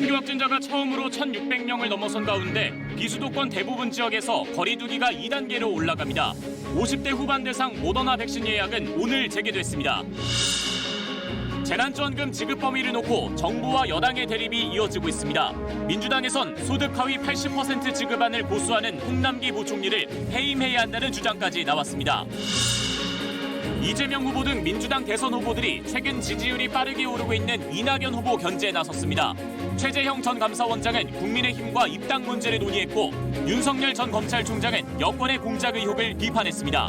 확진자가 처음으로 1,600명을 넘어선 가운데 비수도권 대부분 지역에서 거리두기가 2단계로 올라갑니다. 50대 후반 대상 모더나 백신 예약은 오늘 재개됐습니다. 재난지원금 지급 범위를 놓고 정부와 여당의 대립이 이어지고 있습니다. 민주당에선 소득 하위 80% 지급안을 고수하는 홍남기 부총리를 해임해야 한다는 주장까지 나왔습니다. 이재명 후보 등 민주당 대선 후보들이 최근 지지율이 빠르게 오르고 있는 이낙연 후보 견제에 나섰습니다. 최재형 전 감사원장은 국민의힘과 입당 문제를 논의했고 윤석열 전 검찰총장은 여권의 공작 의혹을 비판했습니다.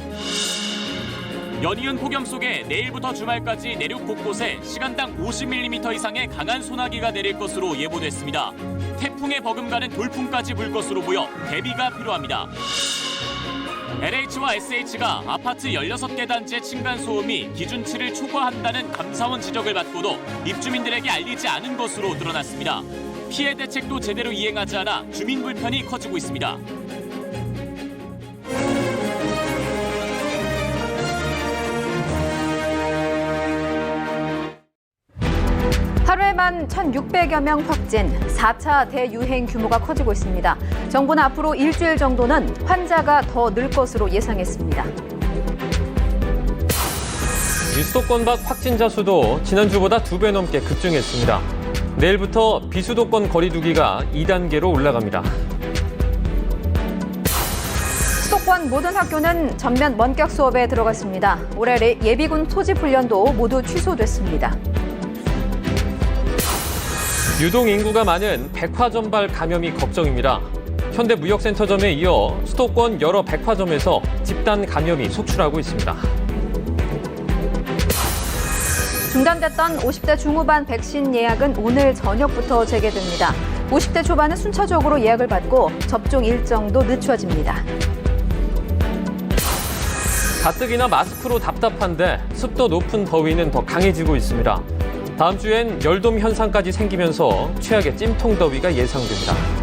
연이은 폭염 속에 내일부터 주말까지 내륙 곳곳에 시간당 50mm 이상의 강한 소나기가 내릴 것으로 예보됐습니다. 태풍에 버금가는 돌풍까지 불 것으로 보여 대비가 필요합니다. LH와 SH가 아파트 16개 단지의 층간 소음이 기준치를 초과한다는 감사원 지적을 받고도 입주민들에게 알리지 않은 것으로 드러났습니다. 피해 대책도 제대로 이행하지 않아 주민 불편이 커지고 있습니다. 하루에만 1,600여 명 확진, 4차 대유행 규모가 커지고 있습니다. 정부는 앞으로 일주일 정도는 환자가 더 늘 것으로 예상했습니다. 이 수도권 밖 확진자 수도 지난주보다 두 배 넘게 급증했습니다. 내일부터 비수도권 거리두기가 2단계로 올라갑니다. 수도권 모든 학교는 전면 원격 수업에 들어갔습니다. 올해 레- 예비군 소집 훈련도 모두 취소됐습니다. 유동 인구가 많은 백화점발 감염이 걱정입니다. 현대무역센터점에 이어 수도권 여러 백화점에서 집단 감염이 속출하고 있습니다. 중단됐던 50대 중후반 백신 예약은 오늘 저녁부터 재개됩니다. 50대 초반은 순차적으로 예약을 받고 접종 일정도 늦춰집니다. 가뜩이나 마스크로 답답한데 습도 높은 더위는 더 강해지고 있습니다. 다음 주엔 열돔 현상까지 생기면서 최악의 찜통 더위가 예상됩니다.